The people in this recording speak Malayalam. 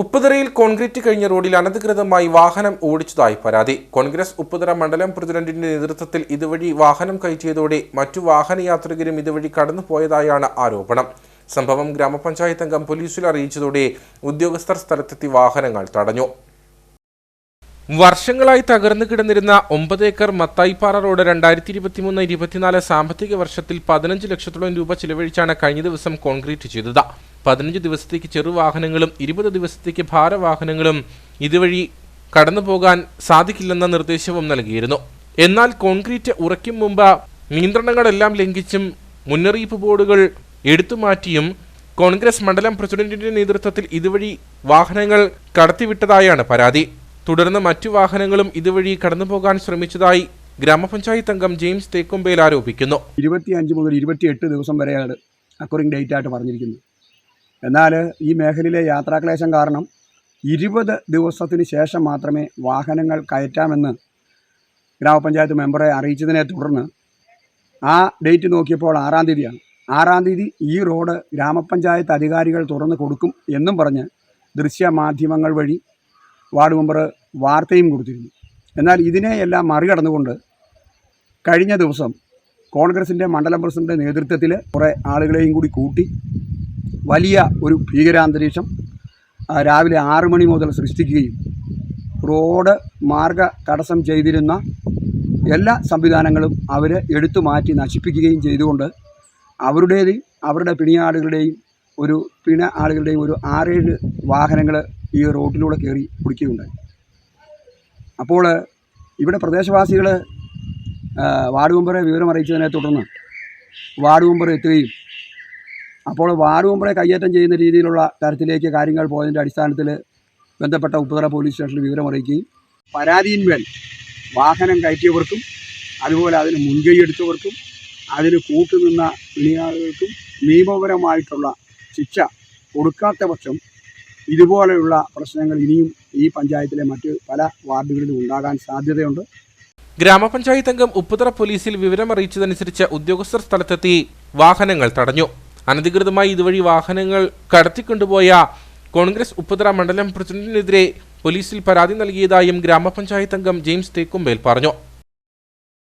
ഉപ്പുതറയിൽ കോൺക്രീറ്റ് കഴിഞ്ഞ റോഡിൽ അനധികൃതമായി വാഹനം ഓടിച്ചതായി പരാതി. കോൺഗ്രസ് ഉപ്പുതറ മണ്ഡലം പ്രസിഡന്റിന്റെ നേതൃത്വത്തിൽ ഇതുവഴി വാഹനം കയറ്റിയതോടെ മറ്റു വാഹനയാത്രികരും ഇതുവഴി കടന്നുപോയതായാണ് ആരോപണം. സംഭവം ഗ്രാമപഞ്ചായത്ത് അംഗം പോലീസിൽ അറിയിച്ചതോടെ ഉദ്യോഗസ്ഥർ സ്ഥലത്തെത്തി വാഹനങ്ങൾ തടഞ്ഞു. വർഷങ്ങളായി തകർന്നു കിടന്നിരുന്ന ഒമ്പത് ഏക്കർ മത്തായിപ്പാറ റോഡ് രണ്ടായിരത്തി ഇരുപത്തിമൂന്ന് ഇരുപത്തിനാല് സാമ്പത്തിക വർഷത്തിൽ പതിനഞ്ച് ലക്ഷത്തോളം രൂപ ചിലവഴിച്ചാണ് കഴിഞ്ഞ ദിവസം കോൺക്രീറ്റ് ചെയ്തത്. പതിനഞ്ച് ദിവസത്തേക്ക് ചെറുവാഹനങ്ങളും ഇരുപത് ദിവസത്തേക്ക് ഭാരവാഹനങ്ങളും ഇതുവഴി കടന്നു പോകാൻ സാധിക്കില്ലെന്ന നിർദ്ദേശവും നൽകിയിരുന്നു. എന്നാൽ കോൺക്രീറ്റ് ഉറയ്ക്കും മുമ്പ് നിയന്ത്രണങ്ങളെല്ലാം ലംഘിച്ചും മുന്നറിയിപ്പ് ബോർഡുകൾ എടുത്തുമാറ്റിയും കോൺഗ്രസ് മണ്ഡലം പ്രസിഡന്റിന്റെ നേതൃത്വത്തിൽ ഇതുവഴി വാഹനങ്ങൾ കടത്തിവിട്ടതായാണ് പരാതി. തുടർന്ന് മറ്റു വാഹനങ്ങളും ഇതുവഴി കടന്നുപോകാൻ ശ്രമിച്ചതായി ഗ്രാമപഞ്ചായത്ത് അംഗം ജെയിംസ് തേക്കുംബേൽ ആരോപിക്കുന്നു. ഇരുപത്തിയഞ്ച് മുതൽ ഇരുപത്തിയെട്ട് ദിവസം വരെയാണ് അക്കോറിംഗ് ഡേറ്റ് ആയിട്ട് പറഞ്ഞിരിക്കുന്നത്. എന്നാൽ ഈ മേഖലയിലെ യാത്രാക്ലേശം കാരണം ഇരുപത് ദിവസത്തിന് ശേഷം മാത്രമേ വാഹനങ്ങൾ കയറ്റാമെന്ന് ഗ്രാമപഞ്ചായത്ത് മെമ്പറെ അറിയിച്ചതിനെ തുടർന്ന് ആ ഡേറ്റ് നോക്കിയപ്പോൾ ആറാം തീയതിയാണ്. ആറാം തീയതി ഈ റോഡ് ഗ്രാമപഞ്ചായത്ത് അധികാരികൾ തുറന്നു കൊടുക്കും എന്നും പറഞ്ഞ് ദൃശ്യമാധ്യമങ്ങൾ വഴി വാർഡ് മെമ്പർ വാർത്തയും കൊടുത്തിരുന്നു. എന്നാൽ ഇതിനെയെല്ലാം മറികടന്നുകൊണ്ട് കഴിഞ്ഞ ദിവസം കോൺഗ്രസിന്റെ മണ്ഡലം പ്രസിഡന്റ് നേതൃത്വത്തിൽ കുറേ ആളുകളെയും കൂടി കൂട്ടി വലിയ ഒരു ഭീകരാന്തരീക്ഷം രാവിലെ ആറു മണി മുതൽ സൃഷ്ടിക്കുകയും റോഡ് മാർഗ തടസ്സം ചെയ്തിരുന്ന എല്ലാ സംവിധാനങ്ങളും അവർ എടുത്തു മാറ്റി നശിപ്പിക്കുകയും ചെയ്തുകൊണ്ട് അവരുടേതും അവരുടെ പിണിയാളുകളുടെയും ഒരു പിണ ആളുകളുടെയും ഒരു ആറേഴ് വാഹനങ്ങൾ ഈ റോഡിലൂടെ കയറി പിടിക്കുകയുണ്ടായി. അപ്പോൾ ഇവിടെ പ്രദേശവാസികൾ വാർഡ് മെമ്പറെ വിവരം അറിയിച്ചതിനെ തുടർന്ന് വാർഡ് മെമ്പർ എത്തുകയും അപ്പോൾ വാർഡ് മെമ്പറെ കയ്യേറ്റം ചെയ്യുന്ന രീതിയിലുള്ള തരത്തിലേക്ക് കാര്യങ്ങൾ പോയതിന്റെ അടിസ്ഥാനത്തിൽ ബന്ധപ്പെട്ട ഉപ്പുതറ പോലീസ് സ്റ്റേഷനിൽ വിവരം അറിയിക്കുകയും പരാതിയിന്മേൽ വാഹനം കയറ്റിയവർക്കും അതുപോലെ അതിന് മുൻകൈ എടുത്തവർക്കും അതിന് കൂട്ടുനിന്ന പിണിയാളുകൾക്കും നിയമപരമായിട്ടുള്ള ശിക്ഷ കൊടുക്കാത്ത പക്ഷം ഇതുപോലെയുള്ള പ്രശ്നങ്ങൾ ഇനിയും ഈ പഞ്ചായത്തിലെ മറ്റ് പല വാർഡുകളിലും ഉണ്ടാകാൻ സാധ്യതയുണ്ട്. ഗ്രാമപഞ്ചായത്ത് അംഗം ഉപ്പുതറ പോലീസിൽ വിവരമറിയിച്ചതനുസരിച്ച് ഉദ്യോഗസ്ഥർ സ്ഥലത്തെത്തി വാഹനങ്ങൾ തടഞ്ഞു. അനധികൃതമായി ഇതുവഴി വാഹനങ്ങൾ കടത്തിക്കൊണ്ടുപോയ കോൺഗ്രസ് ഉപ്പുതറ മണ്ഡലം പ്രസിഡന്റിനെതിരെ പോലീസിൽ പരാതി നൽകിയതായും ഗ്രാമപഞ്ചായത്ത് അംഗം ജെയിംസ് തേക്കുംബേൽ പറഞ്ഞു.